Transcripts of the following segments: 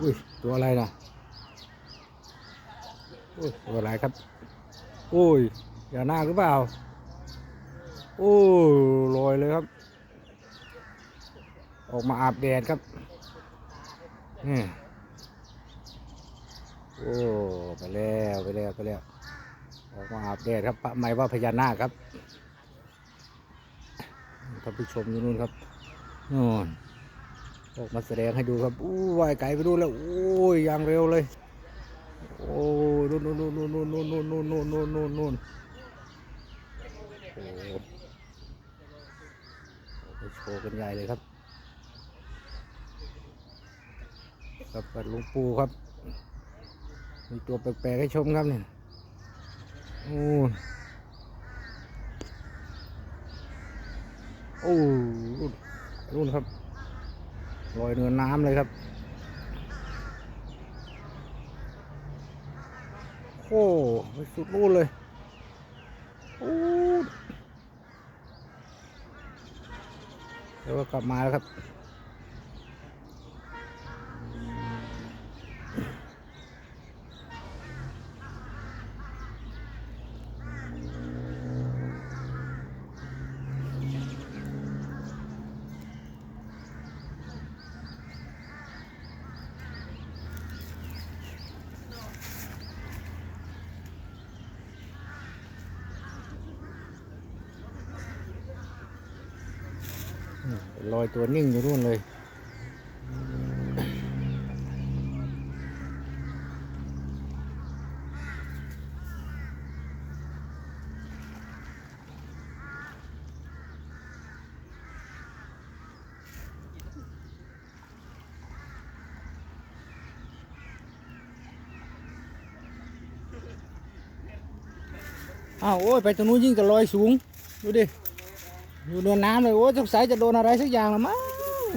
อุ้ย ตัวอะไรนะอุ้ย ตัวอะไรครับ อุ้ย อย่าหน้าหรือเปล่า โอ้ลอยเลยครับ ออกมาอาบแดดครับนี่โอ้ ไปแล้วไปแล้วไปแล้วออกมาอาบแดดครับปะไม่ว่าพญานาคครับท่านผู้ชมอยู่นู่นครับนู่น ออกมาแสดงให้ดูครับอู้ว่ายไกลไปดูแล้วโอ้ยอย่างเร็วเลย โอ้นู่นนู่นนู่นนู่นนู่นนู่นนู่นนู่นนู่นนู่นนู่นโอ้ไปโชว์กันใหญ่เลยครับครับกับหลวงปู่ครับ มีตัวแปลกๆให้ชมครับเนี่ยโอ้โอ้รุ่นรุ่นครับ ลอยเนือน้ำเลยครับ โอ้ไปสุดนู่นเลยโอ้เดี๋ยวกลับมาแล้วครับ ลอยตัวนิ่งอยู่นู่นเลย อ้าวโอ้ย ไปตรงนู้นยิ่งกับลอยสูง ดูดิ อยู่เนินน้ำเลยโอ้ยสงสัยจะโดนอะไรสักอย่างละมั้ง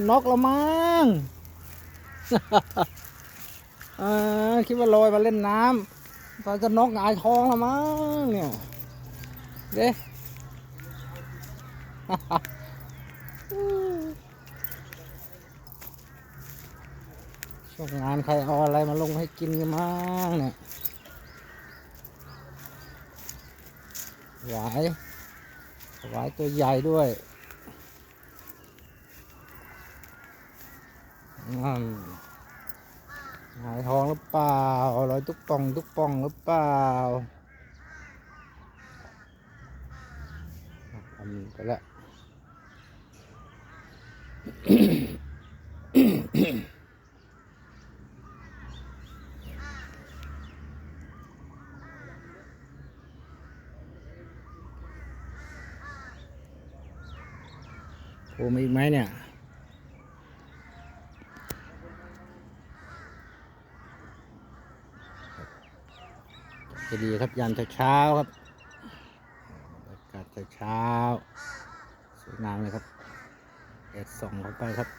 นกละมั้งคิดว่าลอยมาเล่นน้ำตอนจะนกหงายท้องละมั้งเนี่ยเด้ช่วงงานใครเอาอะไรมาลงให้กินกันมั้งเนี่ยไหว วายตัวใหญ่ด้วยนั่นหายทองหรือเปล่าลอยตุ๊กปองตุ๊กปองหรือเปล่าทำไปแล้ว โผล่มาอีกไหมเนี่ยจะดีครับยามเช้าครับอากาศเช้าสวยงามเลยครับแดดส่องเข้าไปครับ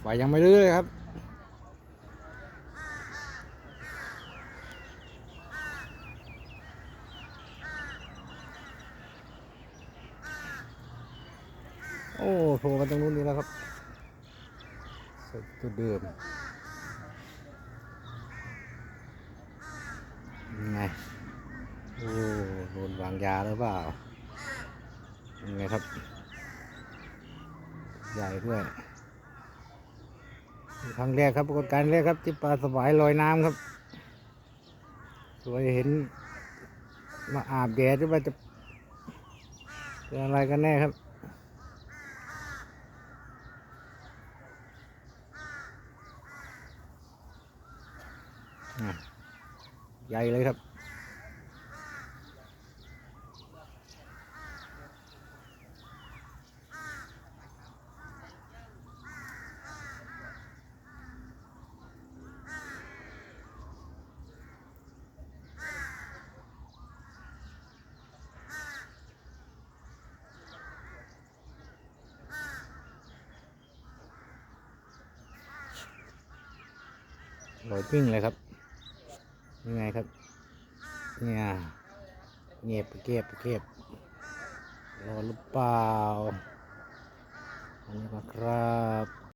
ไฟยังไม่รื้อเลยครับ โอ้โผล่มาตรงนู้นนี่แล้วครับจตัวเดิมยังไง โอ้โดนวางยาหรือเปล่ายังไงครับ ใหญ่ด้วยครั้งแรกครับปรากฏการณ์แรกครับที่ปลาสวายลอยน้ำครับ สวยเห็น มาอาบแดดหรือว่าจะเป็นอะไรกันแน่ครับ ใหญ่เลยครับ ลอยปิ้งเลยครับ ยังไงครับ เนี่ยเงียบเก็บเก็บรอหรือเปล่าอันนี้ครับ